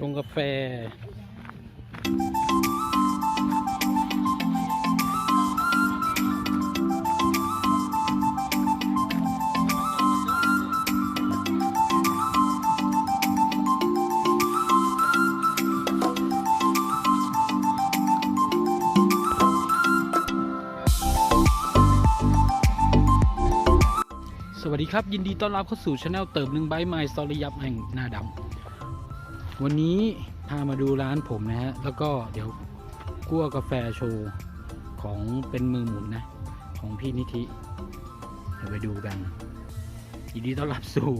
ชงกาแฟสวัสดีครับ ยินดีต้อนรับเข้าสู่ช anel เติมหนึ่งใบไมล์สตอรี่ยับแห่งหน้าดำ วันนี้พามาดูร้านผมนะฮะ แล้วก็เดี๋ยวกั้วกาแฟโชว์ของเป็นมือหมุนนะ ของพี่นิธิเดี๋ยวไปดูกันยินดีต้อนรับสู่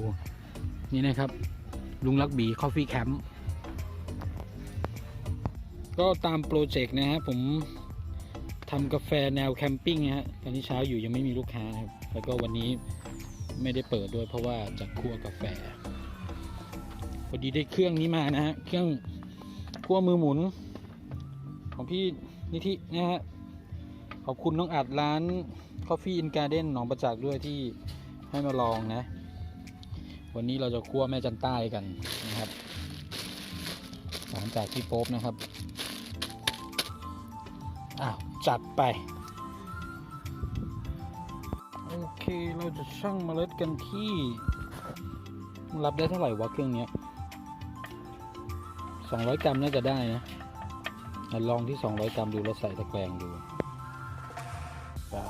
นี่นะครับ ลุงลักบีคอฟฟี่แคมป์ก็ตามโปรเจกต์นะฮะ ผมทำกาแฟแนวแคมปิ้งนะฮะตอนนี้เช้าอยู่ยังไม่มีลูกค้านะครับ แล้วก็วันนี้ไม่ได้เปิดด้วยเพราะว่าจะคั่วกาแฟ พอดีได้เครื่องนี้มานะฮะ เครื่องคั่วมือหมุน ของพี่นิธินะฮะ ขอบคุณน้องอัดร้าน Coffee in Garden หนองประจักษ์ด้วยที่ให้มาลองนะ วันนี้เราจะคั่วแม่จันใต้กันนะครับหลังจากที่โป๊บนะครับ อ้าว จัดไป โอเค เราจะชั่งเมล็ดกันที่ รับได้เท่าไหร่วะเครื่องเนี้ ยสองร้อยกรัมน่าจะได้นะลองที่สองร้อยกรัมดูแล้วใส่ตะแกรงดูได้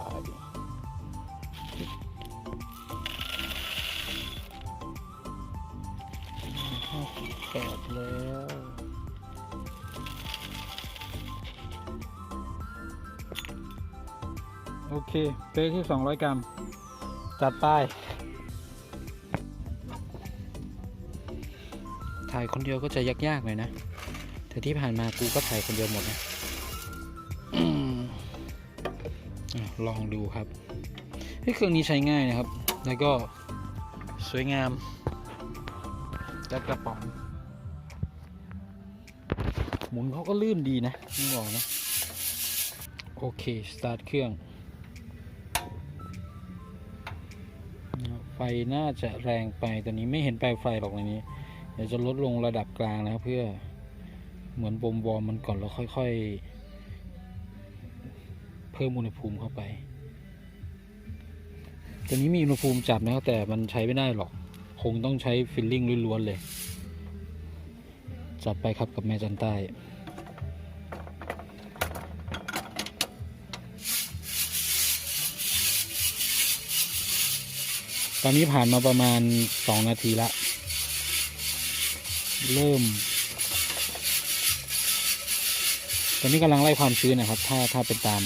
ห้าสิบแปดแล้วโอเคเป๊ะที่200 กรัม จัดไป ถ่ายคนเดียวก็จะยากๆหน่อยนะ แต่ที่ผ่านมากูก็ถ่ายคนเดียวหมดนะลองดูครับเครื่องนี้ใช้ง่ายนะครับ แล้วก็สวยงามและกระป๋อง หมุนเขาก็ลื่นดีนะต้องบอกนะ โอเค สตาร์ทเครื่อง ไฟน่าจะแรงไปตอนนี้ไม่เห็นแปลไฟหรอกในนี้ ดี๋ยวจะลดลงระดับกลางนะครับ เพื่อเหมือนบมวอร์มมันก่อนแล้วค่อยๆ เพิ่มอุณหภูมิเข้าไปตัวนี้มีอุณหภูมิจับนะครับแต่มันใช้ไม่ได้หรอก คงต้องใช้ฟิลลิ่งล้วนๆเลย จัดไปครับกับแม่จันใต้ตอนนี้ผ่านมาประมาณสองนาทีละ เริ่ม ตอนนี้กำลังไล่ความชื้นนะครับ ถ้าถ้าเป็นตาม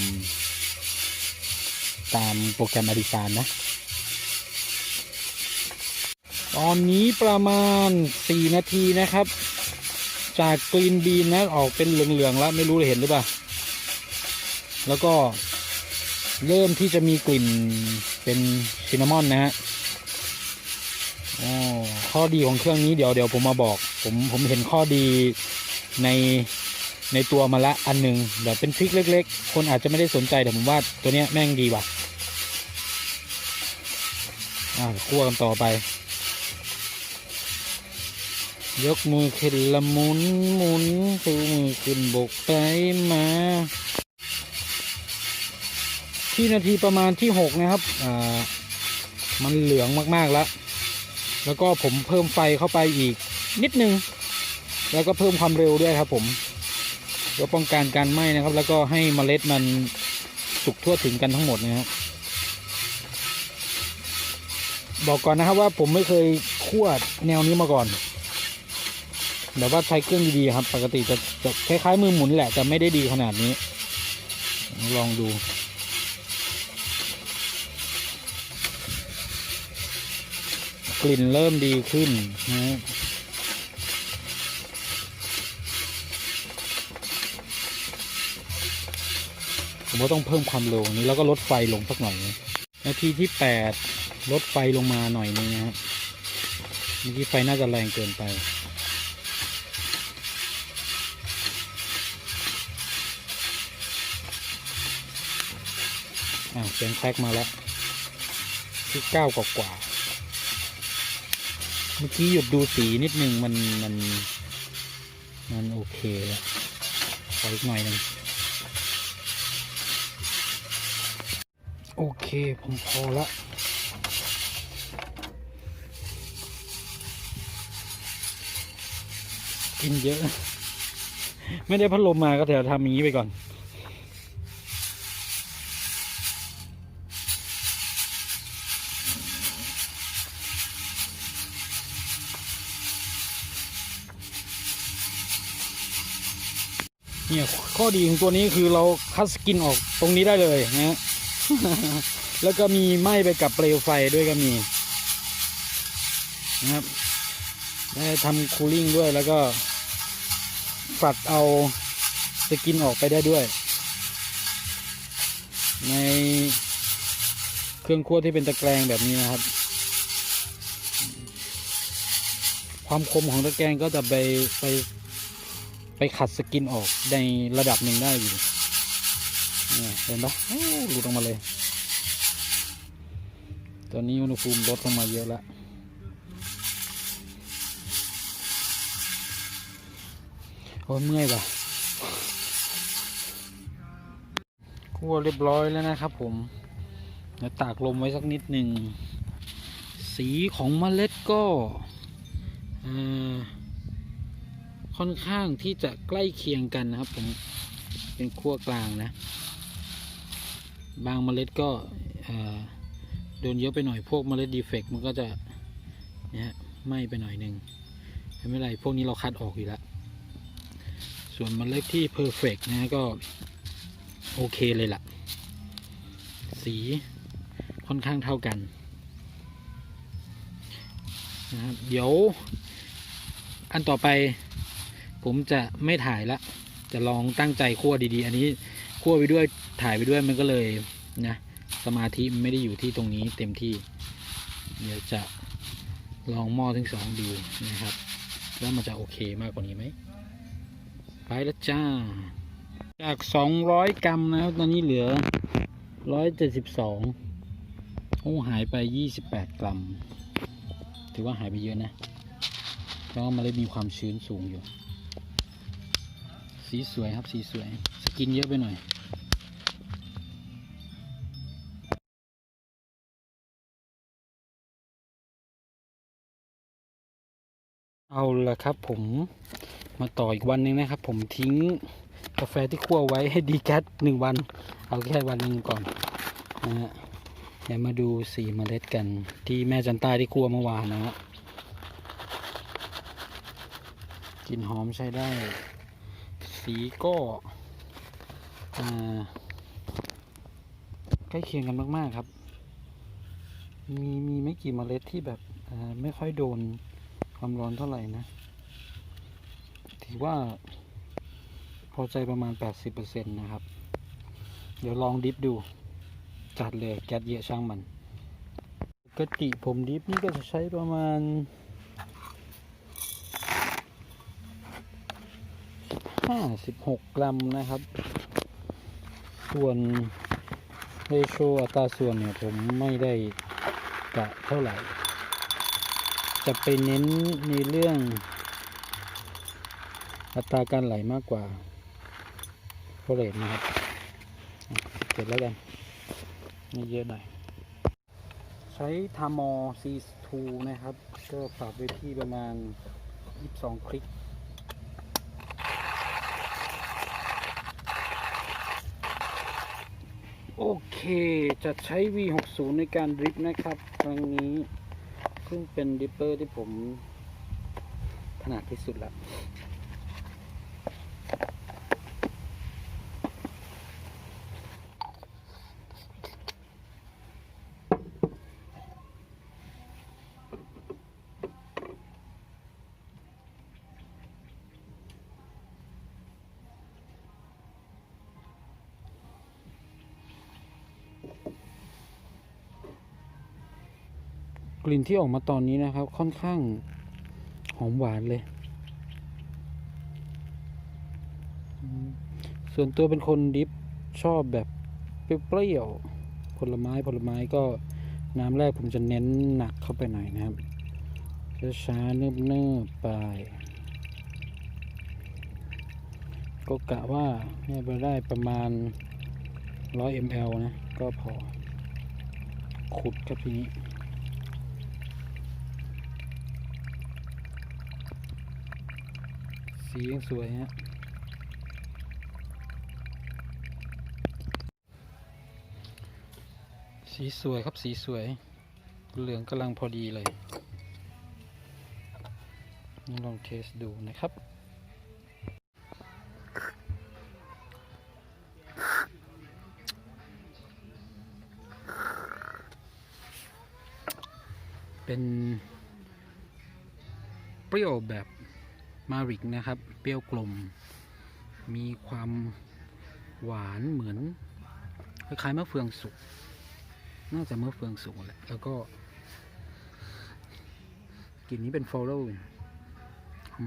ตามโปรแกรมอดิสานนะ ตอนนี้ประมาณสี่นาทีนะครับ จากกรีนบีนนะออกเป็นเหลือง ๆ แล้วไม่รู้เห็นหรือเปล่า แล้วก็เริ่มที่จะมีกลิ่นเป็นซินนามอนนะฮะอ๋อข้อดีของเครื่องนี้เดี๋ยวเดี๋ยวผมมาบอก ผมผมเห็นข้อดีในในตัวมาละอันหนึ่งแบบเป็นทริคเล็ก ๆ คนอาจจะไม่ได้สนใจแต่ผมว่าตัวเนี้ยแม่งดีว่ะอ่าคั่วกันต่อไป ยกมือขึ้นละหมุนหมุนชูมือขึ้นบกไปมาที่นาทีประมาณที่หกนะครับอ่ามันเหลืองมากๆแล้ว แล้วก็ผมเพิ่มไฟเข้าไปอีก นิดนึง แล้วก็เพิ่มความเร็วด้วยครับผมเพื่อป้องกันการไหม้นะครับ แล้วก็ให้เมล็ดมันสุกทั่วถึงกันทั้งหมดนะครับบอกก่อนนะครับว่าผมไม่เคยคั่วแนวนี้มาก่อนแต่ว่าใช้เครื่องดีๆครับ ปกติจะจะคล้ายๆมือหมุนแหละแต่ไม่ได้ดีขนาดนี้ ลองดูกลิ่นเริ่มดีขึ้นนะ ผมว่าต้องเพิ่มความเร็วนี้แล้วก็ลดไฟลงสักหน่อยนะนาทีที่แปดลดไฟลงมาหน่อยนึงนะครับเมื่อกี้ไฟน่าจะแรงเกินไปอ่าเสียงแคลกมาแล้ว ที่เก้ากว่ากว่า เมื่อกี้หยุดดูสีนิดนึงมันมัน มันโอเคแล้วขออีกหน่อยหนึ่ง โอเค ผมพอละกินเยอะ ไม่ได้พัดลมมาก็เดี๋ยวทำอย่างนี้ไปก่อน เนี่ยข้อดีของตัวนี้คือเราคัดสกินออกตรงนี้ได้เลยนะฮะ แล้วก็มีไหม้ไปกับเปลวไฟด้วยก็มีนะครับได้ทำคูลิ่งด้วยแล้วก็ฝัดเอาสกินออกไปได้ด้วย ในเครื่องคั่วที่เป็นตะแกรงแบบนี้นะครับ ความคมของตะแกรงก็จะไปไปไปขัดสกินออกในระดับหนึ่งได้อยู่ นี่เห็นปะหลุดออกมาเลย ตอนนี้อุณหภูมิลดลงมาเยอะแล้วโอ้ยเมื่อยว่ะคั่วเรียบร้อยแล้วนะครับผมเดี๋ยวตากลมไว้สักนิดหนึ่ง สีของเมล็ดก็อ่าค่อนข้างที่จะใกล้เคียงกันนะครับผมเป็นขั้วกลางนะ บางเมล็ดก็โดนเยอะไปหน่อยพวกเมล็ดดีเฟกต์มันก็จะเนี่ยไหม้ไปหน่อยหนึ่งไม่เป็นไรพวกนี้เราคัดออกอยู่แล้ว ส่วนเมล็ดที่เพอร์เฟกนะก็โอเคเลยล่ะ สีค่อนข้างเท่ากันนะครับเดี๋ยวอันต่อไปผมจะไม่ถ่ายละ จะลองตั้งใจคั่วดีๆ อันนี้ คั่วไปด้วยถ่ายไปด้วยมันก็เลยนะสมาธิมันไม่ได้อยู่ที่ตรงนี้เต็มที่ เดี๋ยวจะลองหม้อทั้งสองดูนะครับว่ามันจะโอเคมากกว่านี้ไหมไปแล้วจ้า จาก 200 กรัมนะครับ ตอนนี้เหลือ 172โอ้หายไป 28 กรัม ถือว่าหายไปเยอะนะเพราะว่าเล็ดมีความชื้นสูงอยู่ สีสวยครับสีสวย สกินเยอะไปหน่อยเอาละครับผมมาต่ออีกวันหนึ่งนะครับ ผมทิ้งกาแฟที่คั่วไว้ให้ดีแก๊สหนึ่งวัน เอาแค่วันหนึ่งก่อนนะฮะเดี๋ยวมาดูสีเมล็ดกันที่แม่จันต้าที่คั่วเมื่อวานนะฮะกลิ่นหอมใช้ได้ สีก็ใกล้เคียงกันมาก ๆ ครับ มีมีไม่กี่เมล็ดที่แบบไม่ค่อยโดนความร้อนเท่าไหร่นะ ถือว่าพอใจประมาณ 80%นะครับ เดี๋ยวลองดิฟดู จัดเลยแก๊สเยอะช่างมัน ปกติผมดิฟนี่ก็จะใช้ประมาณ 56กรัมนะครับ ส่วนเรโชอัตราส่วนเนี่ยผมไม่ได้กะเท่าไหร่ จะไปเน้นในเรื่อง อัตราการไหลมากกว่าโฟเรตนะครับอะเก็บแล้วกันนี่เยอะหน่อย ใช้ทามอ C2 นะครับ ก็ปรับไว้ที่ประมาณ 22 คลิก โอเค จะใช้ V60 ในการดริฟนะครับ ครั้งนี้ ซึ่งเป็นดริปเปอร์ที่ผมถนัดที่สุดแล้ว กลิ่นที่ออกมาตอนนี้นะครับ ค่อนข้างหอมหวานเลย ส่วนตัวเป็นคนดิฟชอบแบบเปรี้ยวผลไม้ผลไม้ก็น้ำแรกผมจะเน้นหนักเข้าไปหน่อยนะครับช้าๆเนิบๆไป ก็กะว่าให้ไปได้ประมาณ 100 ml นะ ก็พอ ขุดครับทีนี้ สียังสวยฮะสีสวยครับสีสวย เหลืองกำลังพอดีเลยนี่ลองเทสดูนะครับ เป็นเปรี้ยวแบบ มาริกนะครับ เปรี้ยวกลม มีความหวานเหมือนคล้ายๆมะเฟืองสุก น่าจะมะเฟืองสุกแหละ แล้วก็กลิ่นนี้เป็นฟลอโร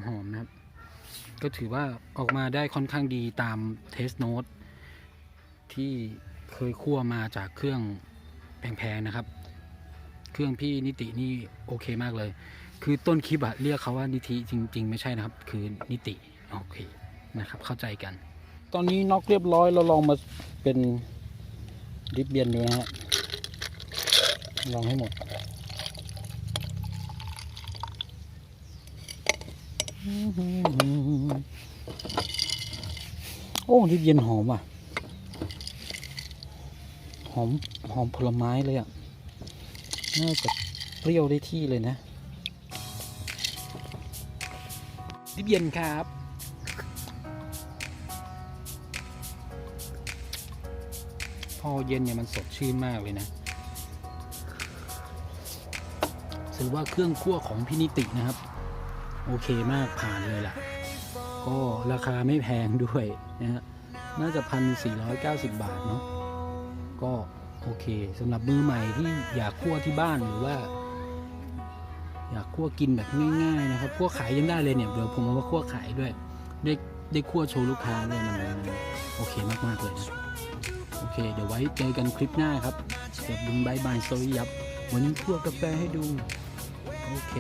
หอมๆนะครับ ก็ถือว่าออกมาได้ค่อนข้างดีตามเทสโน e ที่เคยคั่วมาจากเครื่องแพงๆนะครับ เครื่องพี่นิตินี่โอเคมากเลย คือต้นคลิปอะเรียกเขาว่านิติจริง ๆ ไม่ใช่นะครับ คือนิติโอเคนะครับ เข้าใจกัน ตอนนี้น็อกเรียบร้อยเราลองมาเป็นดิบเบียนดูนะฮะลองให้หมดโอ้ดิบเย็นหอมอะ หอมหอมผลไม้เลยอะ น่าจะเปรี้ยวได้ที่เลยนะ ดิบเย็นครับพอเย็นเนี่ยมันสดชื่นมากเลยนะถือว่าเครื่องคั่วของพินิตินะครับ โอเคมากผ่านเลยล่ะ ก็ราคาไม่แพงด้วยนะฮะน่าจะพันสี่ร้อยเก้าสิบบาทเนาะก็โอเคสำหรับมือใหม่ที่อยากคั่วที่บ้านหรือว่า อยากคั่วกินแบบง่ายๆนะครับคั่วขายยังได้เลยเนี่ยเดี๋ยวผมเอามาคั่วขายด้วย ได้ได้คั่วโชว์ลูกค้าด้วยมันโอเคมากๆเลยนะโอเค เดี๋ยวไว้เจอกันคลิปหน้าครับเดี๋ยวบุญบายบายสวี่ยับวันนี้คั่วกาแฟให้ดูโอเค